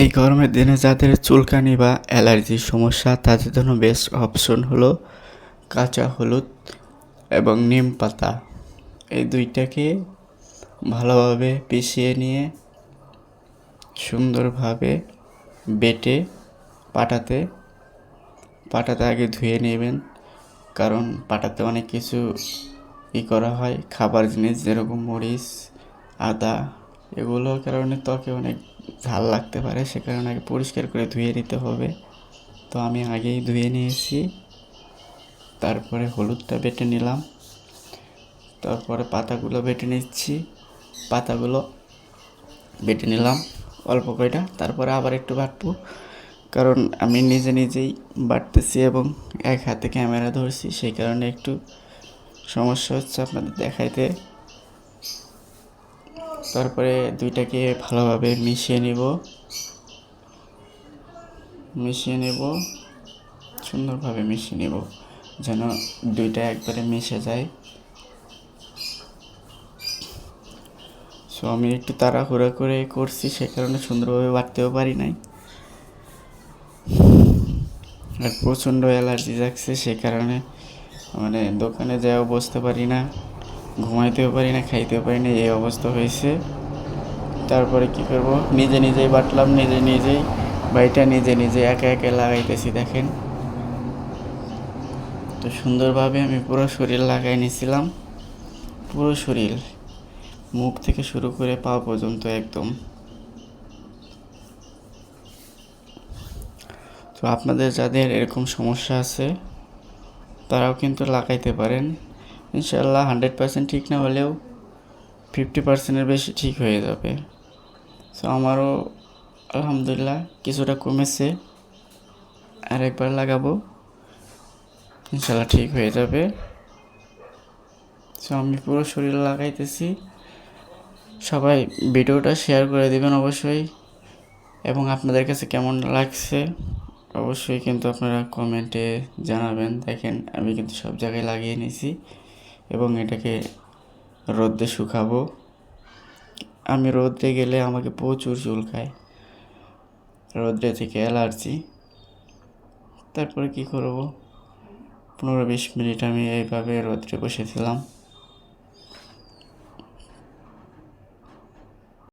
এই গরমের দিনে যাদের চুলকানি বা অ্যালার্জির সমস্যা, তাদের জন্য বেস্ট অপশন হলো কাঁচা হলুদ এবং নিম পাতা। এই দুইটাকে ভালোভাবে পিষিয়ে নিয়ে সুন্দরভাবে বেটে পাটাতে পাটাতে আগে ধুয়ে নেবেন, কারণ পাটাতে অনেক কিছু ই করা হয়। খাবার জিনিস যেরকম মরিচ, আদা এগুলোর কারণে ত্বকে অনেক ঝাল লাগতে পারে, সে কারণে আগে পরিষ্কার করে ধুয়ে নিতে হবে। তো আমি আগেই ধুয়ে নিয়েছি। তারপরে হলুদটা বেটে নিলাম। তারপরে পাতাগুলো বেটে নিচ্ছি। পাতাগুলো বেটে নিলাম অল্প কয়টা। তারপরে আবার একটু বাটবো। কারণ আমি নিজে নিজেই বাটতেছি এবং এক হাতে ক্যামেরা ধরছি, সেই কারণে একটু সমস্যা হচ্ছে আপনাদের দেখাইতে। তারপরে দুইটাকে ভালোভাবে মিশিয়ে নিব। মিশিয়ে নেব, সুন্দরভাবে মিশিয়ে নেব, যেন দুইটা একবারে মিশে যায়। সো আমি একটু তাড়াহুড়া করে করছি, সে কারণে সুন্দরভাবে বাড়তেও পারি নাই। আর প্রচণ্ড অ্যালার্জি লাগছে সে কারণে মানে দোকানে যাও বসতে পারি না। ঘুমাইতেও পারি না, খাইতেও পারি না, এই অবস্থা হয়েছে। তারপরে কি করব? নিজে নিজেই বাটলাম, নিজে নিজেই বাড়িটা নিজে নিজে একা একা লাগাইতেছি, দেখেন। তো সুন্দরভাবে আমি পুরো শরীর লাগাই নিয়েছিলাম পুরো শরীর, মুখ থেকে শুরু করে পা পর্যন্ত একদম। তো আপনাদের যাদের এরকম সমস্যা আছে, তারাও কিন্তু লাগাইতে পারেন। ইনশাল্লাহ হান্ড্রেড পার্সেন্ট ঠিক না হলেও ফিফটি পার্সেন্টের বেশি ঠিক হয়ে যাবে। সো আমারও আলহামদুলিল্লাহ কিছুটা কমেছে। আর একবার লাগাবো। ইনশাল্লাহ ঠিক হয়ে যাবে। সো আমি পুরো শরীর লাগাইতেছি। সবাই ভিডিওটা শেয়ার করে দেবেন অবশ্যই। এবং আপনাদের কাছে কেমন লাগছে অবশ্যই কিন্তু আপনারা কমেন্টে জানাবেন। দেখেন, আমি কিন্তু সব জায়গায় লাগিয়ে নিয়েছি এবং এটাকে রোদে শুকাবো। আমি রোদে গেলে আমাকে প্রচুর চুল খায়। রোদ্রে থেকে অ্যালার্জি। তারপরে কী করব? পনেরো বিশ মিনিট আমি এইভাবে রোদ্রে বসেছিলাম